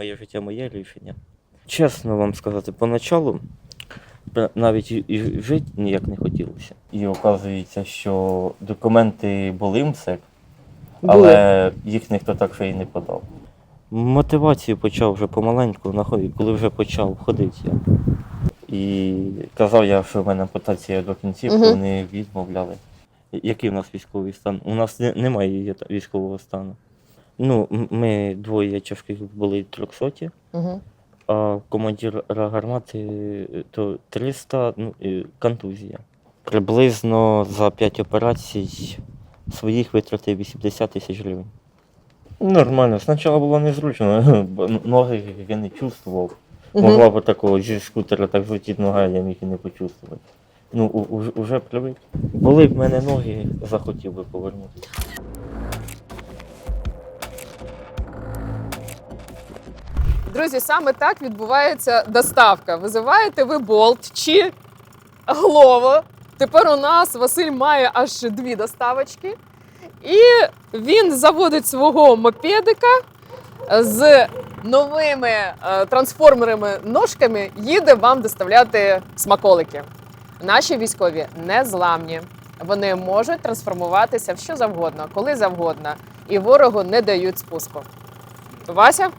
моє життя, моє рішення. Чесно вам сказати, поначалу навіть і, жити ніяк не хотілося. І оказується, що документи були МСЕК, але їх ніхто так ще і не подав. Мотивацію почав вже помаленьку, коли вже почав ходити я. І казав я, що в мене ампутація до кінців, Мгм. вони відмовляли. Який в нас військовий стан? У нас немає військового стану. Ну, ми двоє тяжких були 300, Угу. а командира гармати е, то 300 ну, і контузія. Приблизно за 5 операцій своїх витратив 80 тисяч гривень. Нормально, спочатку було незручно, бо ноги я не чувствував. Могла б такого зі скутера так злетіти нога, я міг і не почувствувати. Ну, у- уж- уже привик. Були б в мене ноги, захотів би повернути. Друзі, саме так відбувається доставка. Визиваєте ви болт чи Глово. Тепер у нас Василь має аж дві доставочки. І він заводить свого мопедика з новими е, трансформерами ножками, їде вам доставляти смаколики. Наші військові не зламні. Вони можуть трансформуватися в що завгодно, коли завгодно, і ворогу не дають спуску. Вася?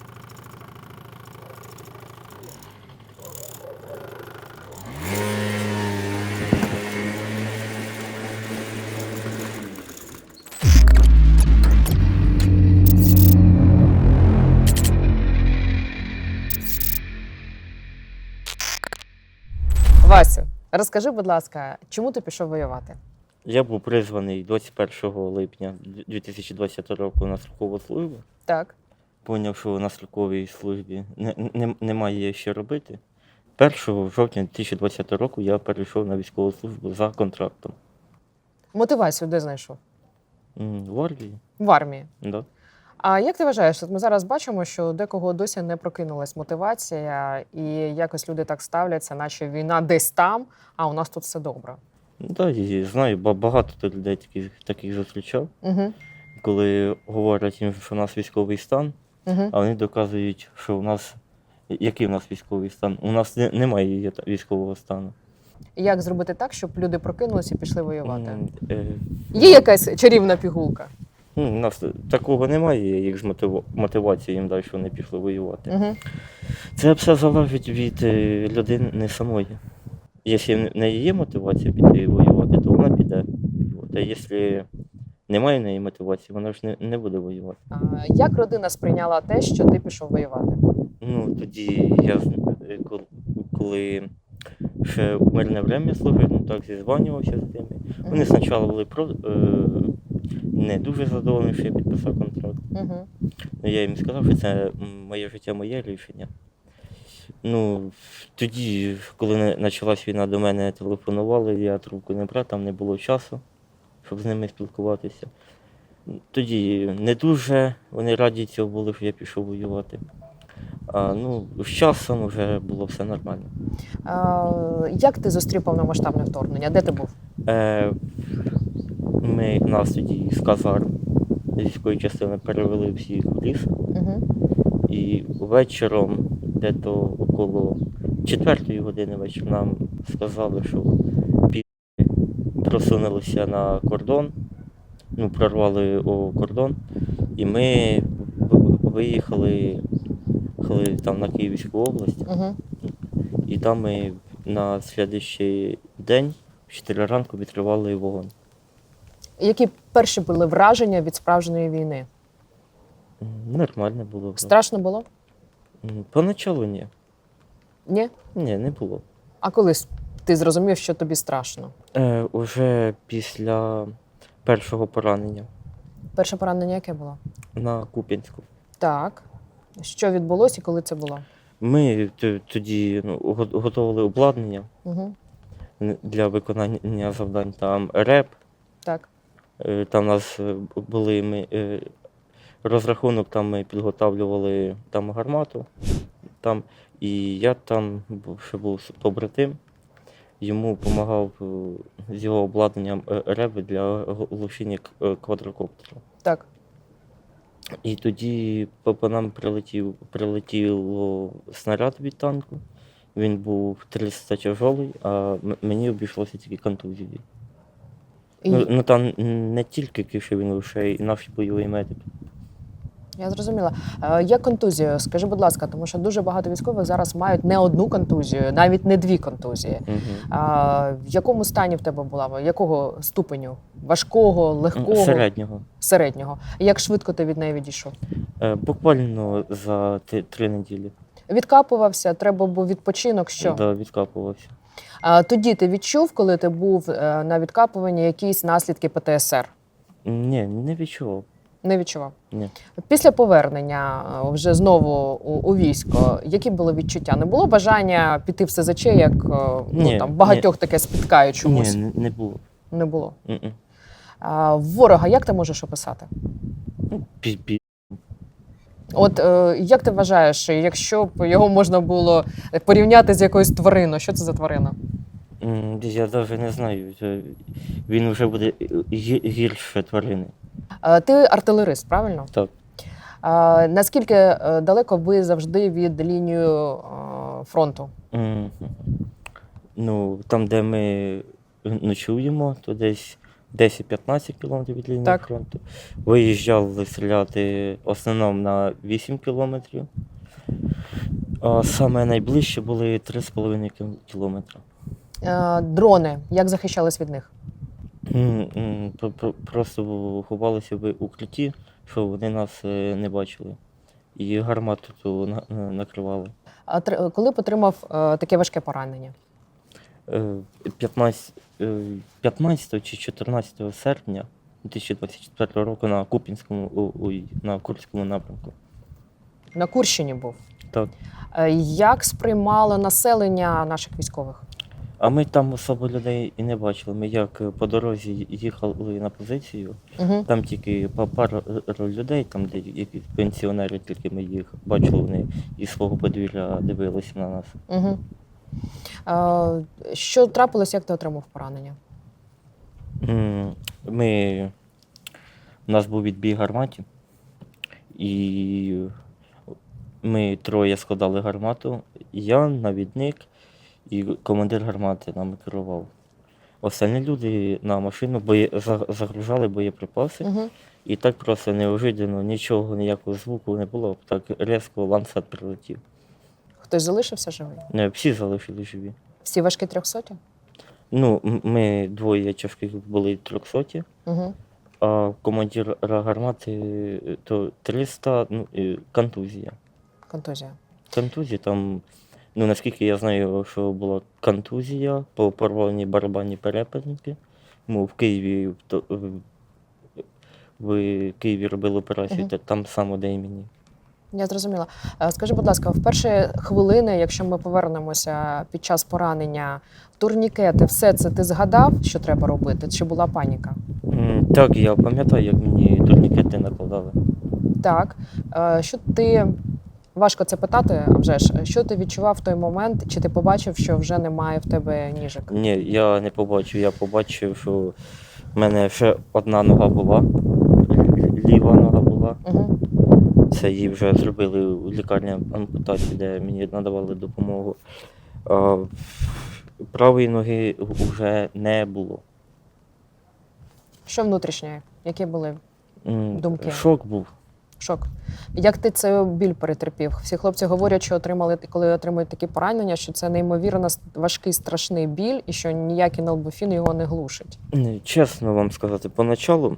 Розкажи, будь ласка, чому ти пішов воювати? Я був призваний 21 липня 2020 року на строкову службу. Так. Поняв, що на строковій службі не, не, немає що робити. 1 жовтня 2020 року я перейшов на військову службу за контрактом. Мотивацію де знайшов? М, В армії. В армії. Да. А як ти вважаєш, от ми зараз бачимо, що декого досі не прокинулась мотивація, і якось люди так ставляться, наче війна десь там, а у нас тут все добре. Ну, да, і знаю, ба- багато тут людей таких, таких зустрічав, Угу. коли говорять їм, що у нас військовий стан, Угу. а вони доказують, що у нас. Який у нас військовий стан? У нас не, немає є- військового стану. Як зробити так, щоб люди прокинулися і пішли воювати? М, е, Є якась чарівна пігулка? Ну, у нас такого немає, як з мотив... мотивацією їм далі, що вони пішли воювати. Угу. Це все залежить від е, людини самої. Якщо в неї є мотивація піти воювати, то вона піде. А якщо немає в неї мотивації, вона ж не, не буде воювати. А, як родина сприйняла те, що ти пішов воювати? Ну, тоді я е, кол- коли ще в мирне время служив, ну так зізванювався з ними. Вони спочатку були про, е, не дуже задоволені, що я підписав контракт. Угу. Ну, я їм сказав, що це моє життя, моє рішення. Ну, тоді, коли почалась війна, до мене телефонували, я трубку не брав, там не було часу, щоб з ними спілкуватися. Тоді не дуже вони раді цього були, що я пішов воювати. А ну, з часом вже було все нормально. А, як ти зустрів повномасштабне вторгнення? Де ти був? Е, ми нас тоді з казарм з військової частини перевели всіх в ліс. Угу. І вечором, де-то около четвертої години вечора, нам сказали, що пі просунулися на кордон, ну, прорвали о, кордон, і ми виїхали там на Київську область, Угу. і там ми на слідчий день в 4 ранку відкривали вогонь. Які перші були враження від справжньої війни? Нормально було. Страшно було? Поначалу ні. Ні? Ні, не було. А коли ти зрозумів, що тобі страшно? Е, уже після першого поранення Перше поранення яке було? на Куп'янську. Так. Що відбулося і коли це було? Ми тоді ну, готували обладнання Угу. для виконання завдань. Там реп, Так. Е, там у нас е, були ми, е, розрахунок, там ми підготовлювали там гармату. Там, і я там ще був побратим. Йому допомагав з його обладнанням реп для глушіння квадрокоптера. Так. І тоді по, по нам прилетів, прилетіло снаряд від танку. Він був 300 тяжолий, а мені обійшлося тільки контузії. І, Ну, ну там не тільки кишевін, лише й наш бойовий медик. Я зрозуміла. Е, Як контузію? Скажи, будь ласка, тому що дуже багато військових зараз мають не одну контузію, навіть не дві контузії. Угу. В якому стані в тебе була? Якого ступеню? Важкого, легкого, Середнього. середнього? Як швидко ти від неї відійшов? Е, буквально за ти- три неділі Відкапувався, треба був відпочинок. Що? Да, відкапувався. Тоді ти відчув, коли ти був е, на відкапуванні, якісь наслідки ПТСР? Ні, не відчував. Не відчував. Ні. Після повернення е, вже знову у, у військо, які було відчуття? Не було бажання піти в СЗЧ, як е, ну, там багатьох таке спіткає чомусь? Ні, не, було. Не було. А, ворога, як ти можеш описати? Ну, пі- От е, як ти вважаєш, якщо б його можна було порівняти з якоюсь твариною, що це за тварина? М, Я навіть не знаю. це Він вже буде гі- гірше тварини. Е, ти артилерист, правильно? Так. А, наскільки е, далеко ви завжди від лінії е, фронту? М, Ну, там, де ми ночуємо, то десь 10-15 кілометрів від лінії Так. фронту. Виїжджали стріляти в основному на 8 кілометрів. А саме найближче були 3,5 кіл- кілометри. Е, дрони, як захищались від них? М, м, про- про- Просто ховалися в укритті, щоб вони нас е, не бачили. І гармату ту на- на- накривали. А тр- коли б отримав е, таке важке поранення? Е, 15, е, 15 чи 14 серпня 2024 року на Купінському, ой, на Курському напрямку. На Курщині був. Так. Е, як сприймало населення наших військових? А ми там особо людей і не бачили. Ми як е, по дорозі їхали на позицію, Угу. там тільки пару е, людей, там де якісь пенсіонери, тільки ми їх бачили, вони із свого подвір'я дивилися на нас. Угу. Е, що трапилось, як ти отримав поранення? Ми... У нас був відбій гарматі, і ми троє складали гармату. Я, навідник і командир гармати нами керував. Остальні люди на машину боє... загружали боєприпаси, Угу. і так просто неожиданно, нічого, ніякого звуку не було. Так різко ланцет прилетів. Хтось залишився живий? Не, всі залишили живі. Всі важкі трьохсоті? Ну, ми двоє тяжких були трьохсоті. Угу. А командир гармати е, то 300, ну, контузія. Контузія. Контузія там, ну наскільки я знаю, що була контузія по порванні барабанні перепинки. Ну, в Києві в, в Києві робили операцію, та там само, де і мені. Я зрозуміла. Е, Скажи, будь ласка, в перші хвилини, якщо ми повернемося під час поранення, турнікети, все це ти згадав, що треба робити? Чи була паніка? Так, я пам'ятаю, як мені турнікети накладали. Так. Е, Що ти важко це питати, а вже ж що ти відчував в той момент? Чи ти побачив, що вже немає в тебе ніжок? Ні, я не побачив. Я побачив, що в мене ще одна нога була, ліва нога була. Угу. Це їй вже зробили у лікарні ампутацію, де мені надавали допомогу. А, правої ноги вже не було. Що внутрішнє? Які були Думки. Шок був. шок? Як ти це біль перетерпів? Всі хлопці говорять, що отримали, коли отримують такі поранення, що це неймовірно важкий страшний біль, і що ніякий налбуфін його не глушить. Чесно вам сказати, поначалу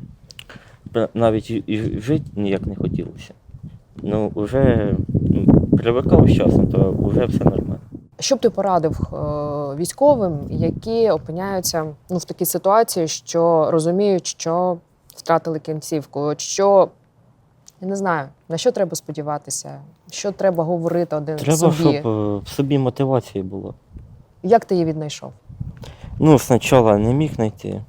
навіть і, і жити ніяк не хотілося. Ну, вже привикав з часом, то вже все нормально. Що б ти порадив е, військовим, які опиняються ну, в такій ситуації, що розуміють, що втратили кінцівку? Що я не знаю, на що треба сподіватися, що треба говорити один Треба, собі. щоб е, в собі мотивація була. Як ти її віднайшов? Ну, спочатку не міг знайти.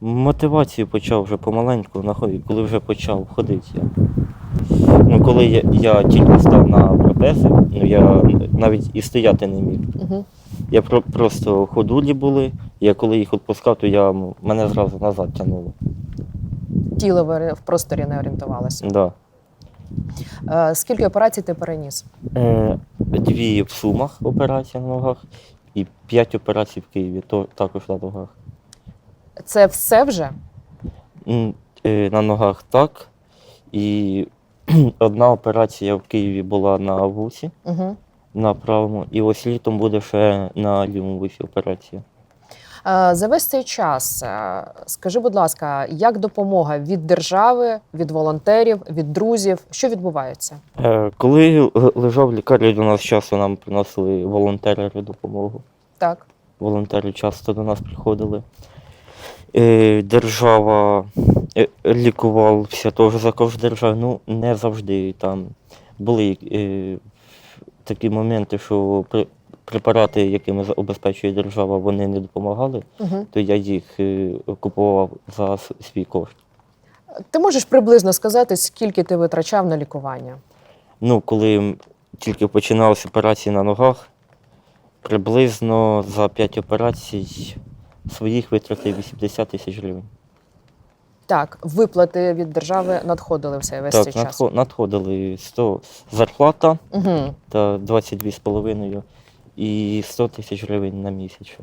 Мотивацію почав вже помаленьку, коли вже почав ходити я. Ну, коли я, я тільки став на протези, ну я навіть і стояти не міг. Угу. Я про, просто ходулі були, я коли їх відпускав, то я, мене зразу назад тягнуло. Тіло в просторі не орієнтувалося. Да. Е, Скільки операцій ти переніс? Е, дві в Сумах операція на ногах і п'ять операцій в Києві, то також на ногах. Це все вже? Е, На ногах так. І одна операція в Києві була на вусі, Угу. на правому, і ось літом буде ще на лівому вусі операція. Е, За весь цей час, е, скажи, будь ласка, як допомога від держави, від волонтерів, від друзів? Що відбувається? Е, Коли л- лежав в лікарні, до нас часто нам приносили волонтери допомогу. Так. волонтери часто до нас приходили. Е, Держава лікувався теж за кошт держави. Ну, не завжди. Там були е, такі моменти, що при- препарати, якими забезпечує держава, вони не допомагали, Угу. то я їх е, купував за свій кошт. Ти можеш приблизно сказати, скільки ти витрачав на лікування? Ну, коли тільки починалися операції на ногах, приблизно за 5 операцій своїх витратив 80 тисяч гривень. Так, виплати від держави надходили все весь Так, цей час. надхо- надходили 100 зарплата Угу. та 22,5 і 100 тисяч гривень на місяць.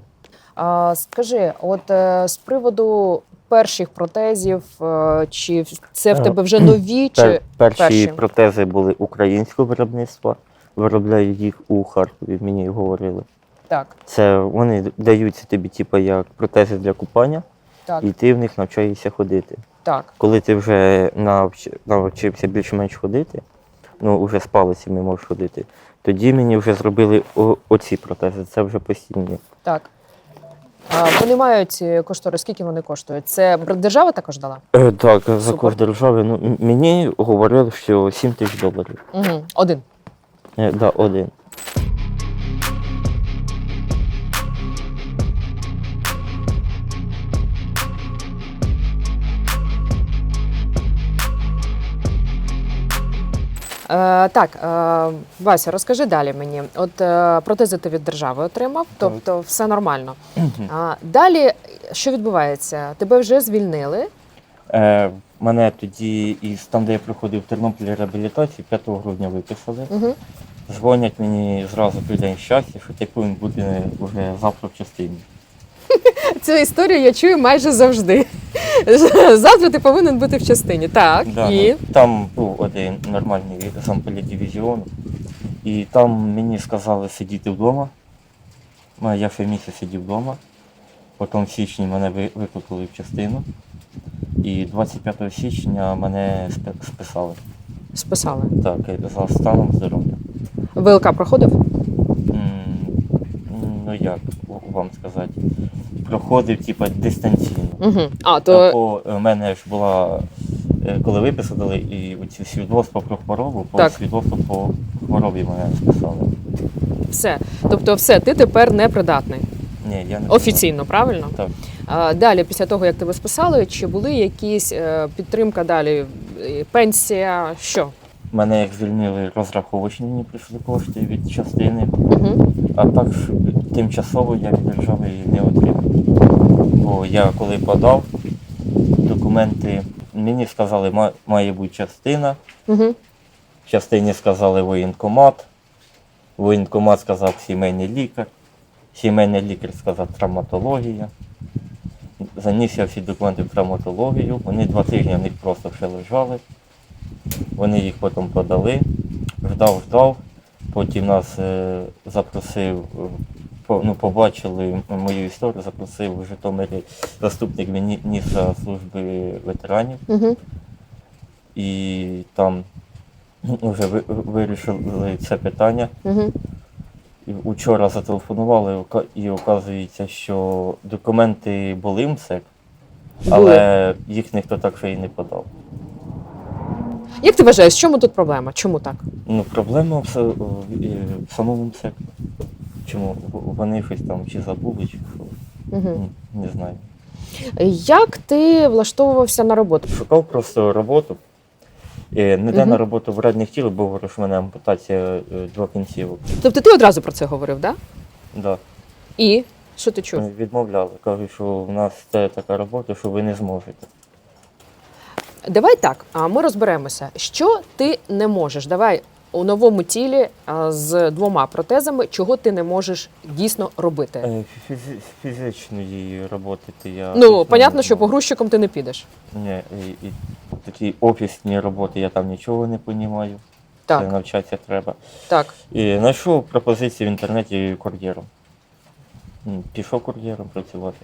А, скажи, от е, з приводу перших протезів, е, чи це в Е, тебе вже нові, чи Пер- перші, перші? протези були українського виробництва, виробляю їх у Харкові, мені говорили. так, Це вони даються тобі, типу, як протези для купання, так, і ти в них навчаєшся ходити. так. Коли ти вже навч... навчився більш-менш ходити, ну вже з палицями можеш ходити, тоді мені вже зробили о- оці протези. Це вже постійні. Так. А, вони мають е, кошторис, скільки вони коштують? Це держава також дала? Е, так, за кошт держави. Ну, мені говорили, що 7 тисяч доларів. Угу. Один. Е, да, один. Так, е, Вася, розкажи далі мені. От е, протези ти від держави отримав, тобто все нормально. А, далі, що відбувається? Тебе вже звільнили. Е, мене тоді із там, де я проходив в Тернополі реабілітацію, 5 грудня виписали. Угу. Дзвонять мені зразу при день щастя, що ти повинен бути вже завтра в частині. Цю історію я чую майже завжди. Завтра ти повинен бути в частині. Так, Да, і ну, Там був один нормальний замполіт дивізіону, і там мені сказали сидіти вдома. Ну, Я ще місяць сидів вдома. Потім в січні мене викликали в частину. І 25 січня мене списали. списали. Так, за станом здоров'я. ВЛК проходив? М, Ну як вам сказати? Проходив типа дистанційно. Угу. А, то Бо в мене ж була, е, коли виписали, і оці свідоцтва про хворобу, по Так. свідоцтву по хворобі мене списали. все. Тобто, все, ти тепер непридатний. Ні, я не Офіційно, правильно? Так. А, далі, після того, як тебе списали, чи були якісь е, підтримка далі? Е, Пенсія, що? Мене як звільнили розраховочні, мені прийшли кошти від частини, Угу. а так ж тимчасово я від держави її не отримав. Бо я коли подав документи, мені сказали, має бути частина, Угу. Частині сказали воєнкомат. Воєнкомат сказав сімейний лікар. Сімейний лікар сказав травматологія. Заніс я всі документи в травматологію. Вони два тижні в них просто ще лежали. Вони їх потім подали. Ждав, ждав. Потім нас е, запросив, ну, побачили мою історію, запросив в Житомирі заступник міністра служби ветеранів Угу. і там ну, вже вирішили це питання. Угу. І Учора зателефонували і оказується, що документи були в МСЕК, але їх ніхто так ще й не подав. Як ти вважаєш, в чому тут проблема? Чому так? Ну, проблема в, в, в самому МСЕК. Чому вони щось там чи забули, чи що. Угу. Не знаю. Як ти влаштовувався на роботу? Шукав просто роботу. Е, Мгм. на роботу брати не хотів, бо говорю, що в мене ампутація е, двох кінцівок. Тобто ти одразу про це говорив, так? Да? Да. І що ти чув? Відмовляли. Кажуть, що в нас це така робота, що ви не зможете. Давай так, а ми розберемося, що ти не можеш. Давай у новому тілі а, з двома протезами, чого ти не можеш дійсно робити. Е, фізи- Фізичної роботи то я. Ну, понятно, що можу. погрузчиком ти не підеш. Ні, і, і такі офісні роботи я там нічого не розумію. Це Так, навчатися треба. так. І знайшов пропозиції в інтернеті кур'єром. М, Пішов кур'єром працювати.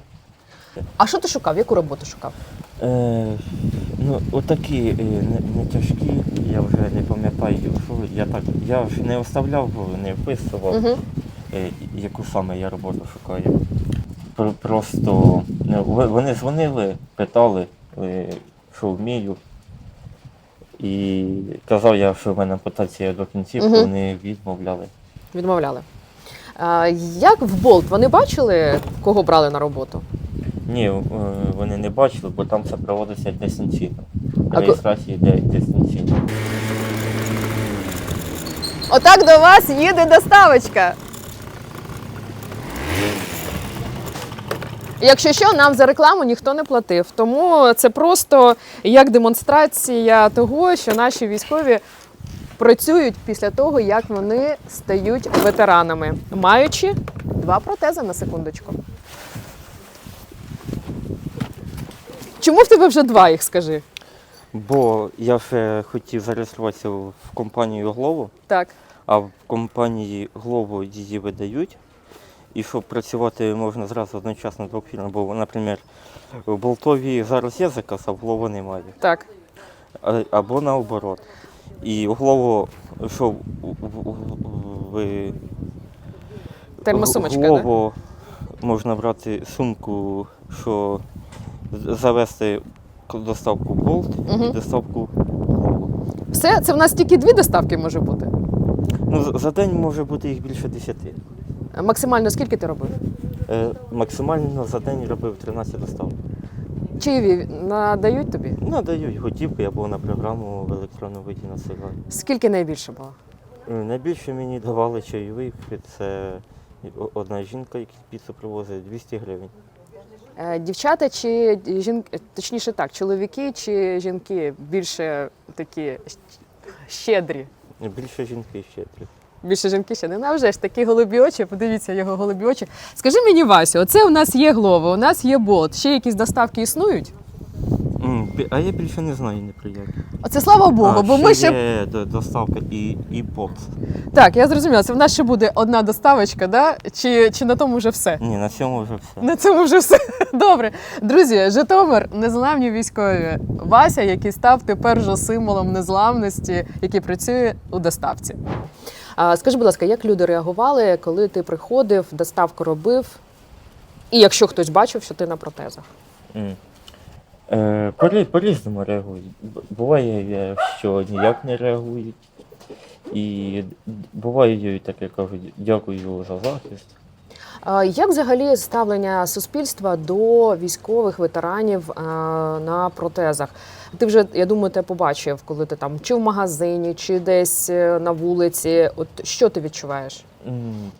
А що ти шукав? Яку роботу шукав? Е, ну, отакі е, не, не тяжкі, я вже не пам'ятаю, що я так. Я вже не оставляв, не вписував, Угу. е, яку саме я роботу шукаю. Просто ну, вони дзвонили, питали, е, що вмію. І казав я, що в мене ампутація до кінців, Мгм. вони відмовляли. Відмовляли. А, як в Болт вони бачили, кого брали на роботу? Ні, е, вони не бачили, бо там це проводиться дистанційно. А ко- Реєстрація дистанційно. Отак до вас їде доставочка. Якщо що, нам за рекламу ніхто не платив. Тому це просто як демонстрація того, що наші військові працюють після того, як вони стають ветеранами, маючи два протези на секундочку. Чому в тебе вже два їх скажи? Бо я ще хотів зареєструватися в компанію Glovo, Так. а в компанії Glovo її видають. І щоб працювати можна зразу одночасно двох фірм, бо, наприклад, в Болтові зараз є заказ, а в Glovo немає. Так. А- Або наоборот. І у Glovo, що в, в, в, в Термосумочка, да? Можна брати сумку, що завести доставку Bolt Мгм. і доставку Glovo. Все, це в нас тільки дві доставки може бути. Ну, за- за день може бути їх більше 10. Максимально скільки ти робив? Е, максимально за день робив 13 доставок. Чиєві надають тобі? Надають готівку або на програму в електронному виді насилаю. Скільки найбільше було? Е, Найбільше мені давали чайових, це одна жінка, яка піцу привозить 200 гривень. Е, Дівчата чи жінки, точніше так, чоловіки чи жінки більше такі щедрі? Більше жінки щедрі. Більше жінки ще не Ну, вже ж такі голубі очі. Подивіться його голубі очі. Скажи мені, Васю, оце у нас є глова, у нас є бот. Ще якісь доставки існують? А я більше не знаю ні про які. Оце слава Богу, А, бо ми ще є до- доставка і, і поп. так, я зрозуміла. Це в нас ще буде одна доставочка, да? Чи, чи на тому вже все? Ні, на цьому вже все. На цьому вже все добре. Друзі, Житомир, незламні військові. Вася, який став тепер вже символом незламності, який працює у доставці. А, скажи, будь ласка, як люди реагували, коли ти приходив, доставку робив? І якщо хтось бачив, що ти на протезах? М. Е, по- По-різному реагують. Буває, е, що ніяк не реагують. І буває таке кажуть, дякую за захист. Як взагалі ставлення суспільства до військових ветеранів на протезах? Ти вже, я думаю, те побачив, коли ти там чи в магазині, чи десь е, на вулиці. От що ти відчуваєш?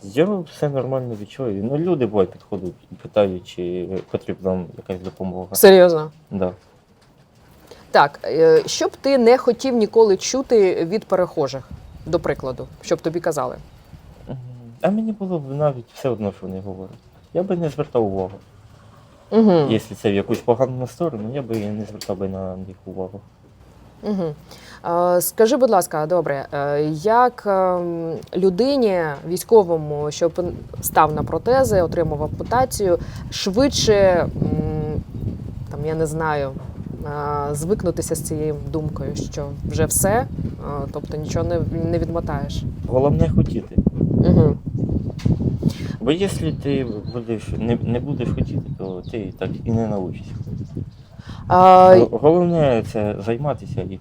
Я все нормально відчуваю. Ну, люди бувають підходять і питають, чи потрібна якась допомога. Серйозно? Да. Так, е, що б ти не хотів ніколи чути від перехожих, до прикладу, щоб тобі казали? М, А мені було б навіть все одно, що вони говорять. Я би не звертав увагу. Угу. Якщо це в якусь погану сторону, я би не звертав би на них увагу. Угу. Е, скажи, будь ласка, добре, е, як ем, людині військовому, що став на протези, отримав ампутацію, швидше, там, я не знаю, е, звикнутися з цією думкою, що вже все, е, тобто нічого не, не відмотаєш. Головне хотіти. Угу. Бо якщо ти будеш, не, не будеш хотіти, то ти так і не навчишся. Е, Головне це займатися і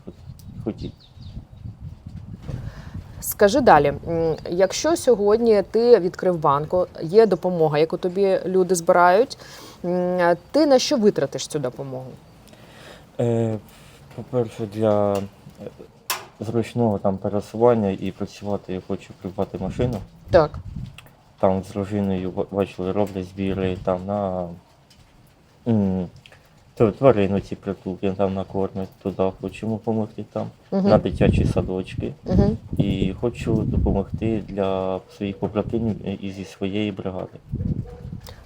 хотіти. Скажи далі, якщо сьогодні ти відкрив банку, є допомога, яку тобі люди збирають, ти на що витратиш цю допомогу? Е, по-перше, для е, зручного там пересування і працювати я хочу придбати машину. Так. Там з дружиною бачили, роблять збіри там на То тварину ці притулки там накормить, туди хочемо допомогти там, Угу. на дитячі садочки. Угу. І хочу допомогти для своїх побратимів і зі своєї бригади.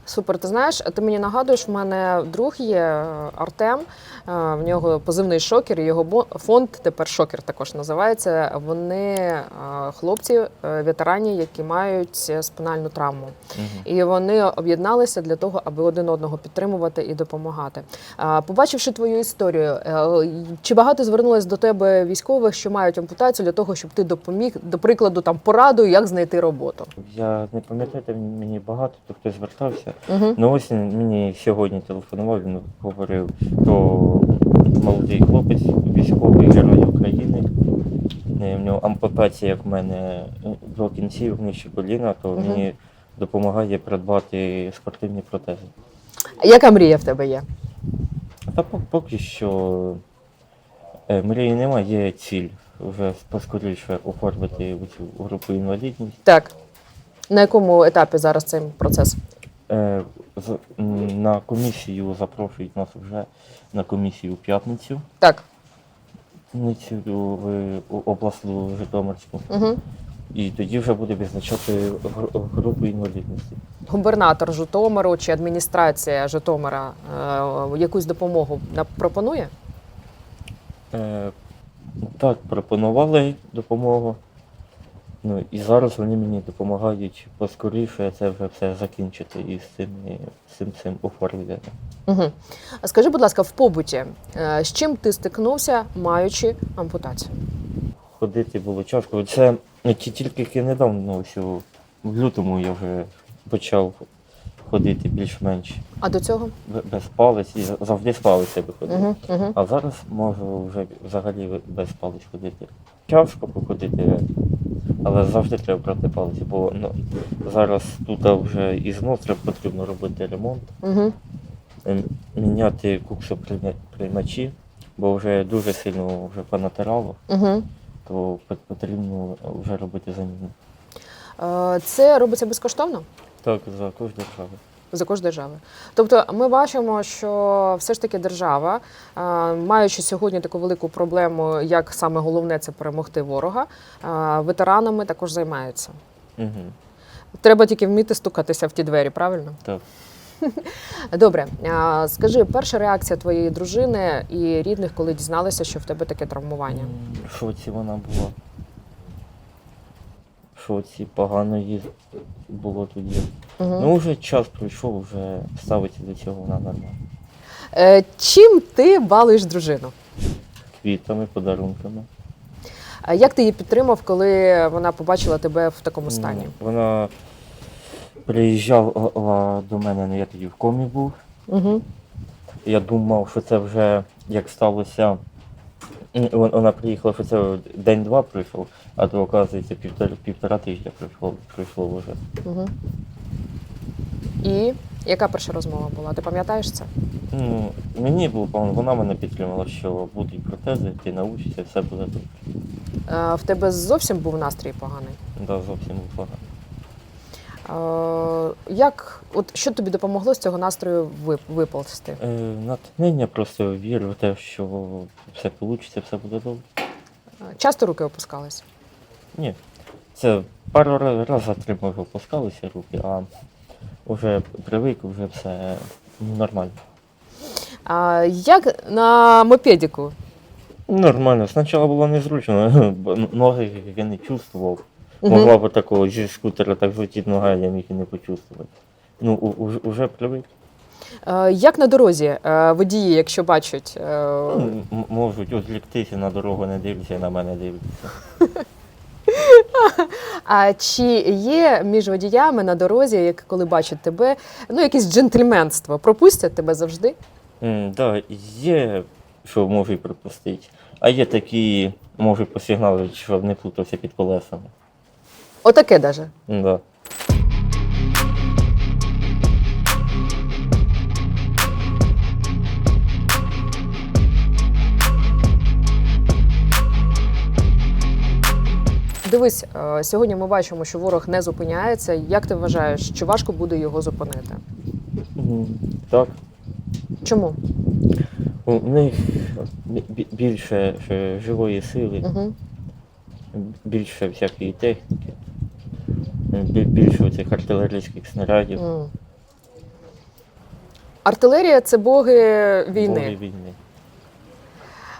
Супер, ти знаєш, ти мені нагадуєш, в мене друг є е, Артем. е, В нього позивний шокер, і його фонд тепер шокер також називається. Вони е, хлопці, ветерані, які мають спинальну травму. Угу. І вони об'єдналися для того, аби один одного підтримувати і допомагати. Побачивши твою історію, чи багато звернулось до тебе військових, що мають ампутацію для того, щоб ти допоміг, до прикладу, там порадою, як знайти роботу? Я не пам'ятаю, мені багато хто звертався. Угу. Ну ось він мені сьогодні телефонував, він говорив про молодий хлопець, військовий герой України. Е, В нього ампутація, як в мене е, до кінців нижче коліна, то Мгм. мені допомагає придбати спортивні протези. А Яка мрія в тебе є? Та поки що е, мрії немає, є ціль вже поскоріше оформити цю групу інвалідність. Так. На якому етапі зараз цей процес? Е, з- На комісію запрошують нас вже на комісію в п'ятницю. Так. В обласну Житомирську. Угу. І тоді вже буде визначати групу інвалідності. Губернатор Житомиру чи адміністрація Житомира е, якусь допомогу пропонує? Е, Так, пропонували допомогу. Ну і зараз вони мені допомагають поскоріше це вже все закінчити і з цим, з цим, цим оформленням. Угу. Скажи, будь ласка, в побуті, е, з чим ти стикнувся, маючи ампутацію? Ходити було тяжко. Це ну, тільки недавно, ось в лютому я вже почав ходити більш-менш А до цього? без палець і завжди з палиця виходив. Угу. Угу. А зараз можу вже взагалі без палець ходити. Тяжко походити, але завжди треба брати палець, бо ну, зараз тут вже і знов треба потрібно робити ремонт, Угу. міняти куксоприймачі, бо вже дуже сильно вже понатирало, Угу. то потрібно вже робити заміну. Е, Це робиться безкоштовно Так, за кожну державу. За кошт держави. Тобто, ми бачимо, що все ж таки держава, е, маючи сьогодні таку велику проблему, як саме головне це перемогти ворога, е, ветеранами також займаються. Угу. Треба тільки вміти стукатися в ті двері, правильно? Так. Добре, скажи, перша реакція твоєї дружини і рідних, коли дізналися, що в тебе таке травмування? В шоці вона була. Шоці погано їй було тоді. Угу. Ну, вже час пройшов, вже ставиться до цього вона нормально. Е, чим ти балуєш дружину? Квітами, подарунками. А Як ти її підтримав, коли вона побачила тебе в такому стані? Вона приїжджала до мене, ну я тоді в комі був. Угу. Я думав, що це вже як сталося. Вона приїхала, що це день-два пройшов, а то, оказується, півтора, півтора тижня пройшло, пройшло вже. Угу. І яка перша розмова була? Ти пам'ятаєш це? Ну, мені було погано, вона мене підтримала, що будуть протези, ти научишся, все буде добре. Е, в тебе зовсім був настрій поганий. Да, зовсім не погано. Е, як, от що тобі допомогло з цього настрою вип- виползти? Е, натхнення просто вірю в те, що все вийде, все буде добре. Часто руки опускались? Ні. Це пару разів раз отримав, опускалися руки, а вже привик, вже все нормально. А, як на мопедіку? Нормально. Спочатку було незручно, бо ноги я не чувствував. Могла б такого зі скутера так злетіти нога, я міг і не почувствувати. Ну, у- уже, уже привик. Е, Як на дорозі е, водії, якщо бачать? е, М- м- Можуть відліктися на дорогу, не дивляться, і на мене дивляться. А чи є між водіями на дорозі, як коли бачать тебе, ну якесь джентльменство? Пропустять тебе завжди? Так, да, є, що можуть пропустити. а є такі, можуть посигналити, щоб не плутався під колесами. Отаке даже. Да. Дивись, е, сьогодні ми бачимо, що ворог не зупиняється. Як ти вважаєш, чи важко буде його зупинити? Так. Чому? У них бі- бі- більше живої сили, Угу. більше всякої техніки, більше цих артилерійських снарядів, Артилерія це боги війни. боги війни.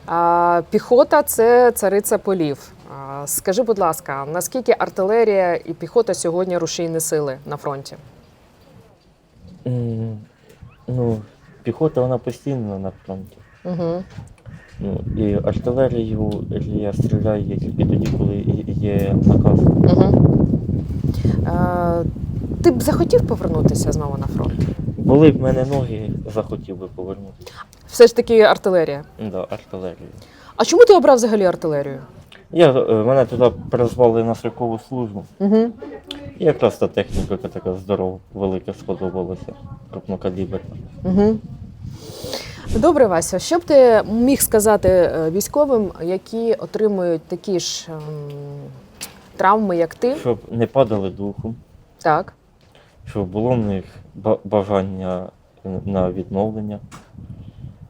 А піхота це цариця полів. Скажи, будь ласка, наскільки артилерія і піхота сьогодні рушійні сили на фронті? М, Ну, піхота вона постійно на фронті. Угу. Ну, і артилерію я стріляю тільки тоді, коли є- наказ. Угу. А, ти б захотів повернутися знову на фронт? Були б в мене ноги, захотів би повернути. Все ж таки артилерія. Да, артилерію. А чому ти обрав взагалі артилерію? Я, е, мене туди призвали на строкову службу. Угу. І якраз та техніка яка така здорова, велика сподобалася, крупнокаліберна. Угу. Добре, Вася. Що б ти міг сказати е, військовим, які отримують такі ж ем, травми, як ти? Щоб не падали духом, Так. щоб було в них бажання на відновлення,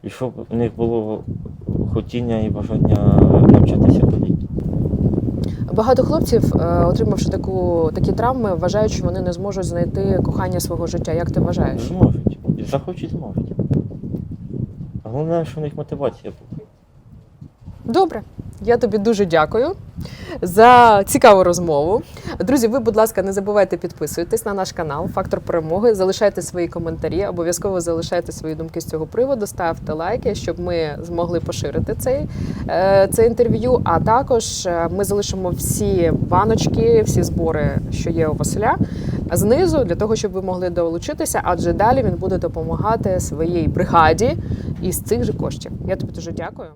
і щоб в них було хотіння і бажання навчатися ходити. Багато хлопців, е, отримавши таку, такі травми, вважають, що вони не зможуть знайти кохання свого життя. Як ти вважаєш? Зможуть. Захочуть, зможуть. Головне, що в них мотивація була. Добре, я тобі дуже дякую за цікаву розмову. Друзі, ви, будь ласка, не забувайте підписуйтесь на наш канал Фактор перемоги. Залишайте свої коментарі, обов'язково залишайте свої думки з цього приводу, ставте лайки, щоб ми змогли поширити цей, е, це інтерв'ю. А також е, ми залишимо всі баночки, всі збори, що є у Василя, знизу для того, щоб ви могли долучитися, адже далі він буде допомагати своїй бригаді із цих же коштів. Я тобі дуже дякую.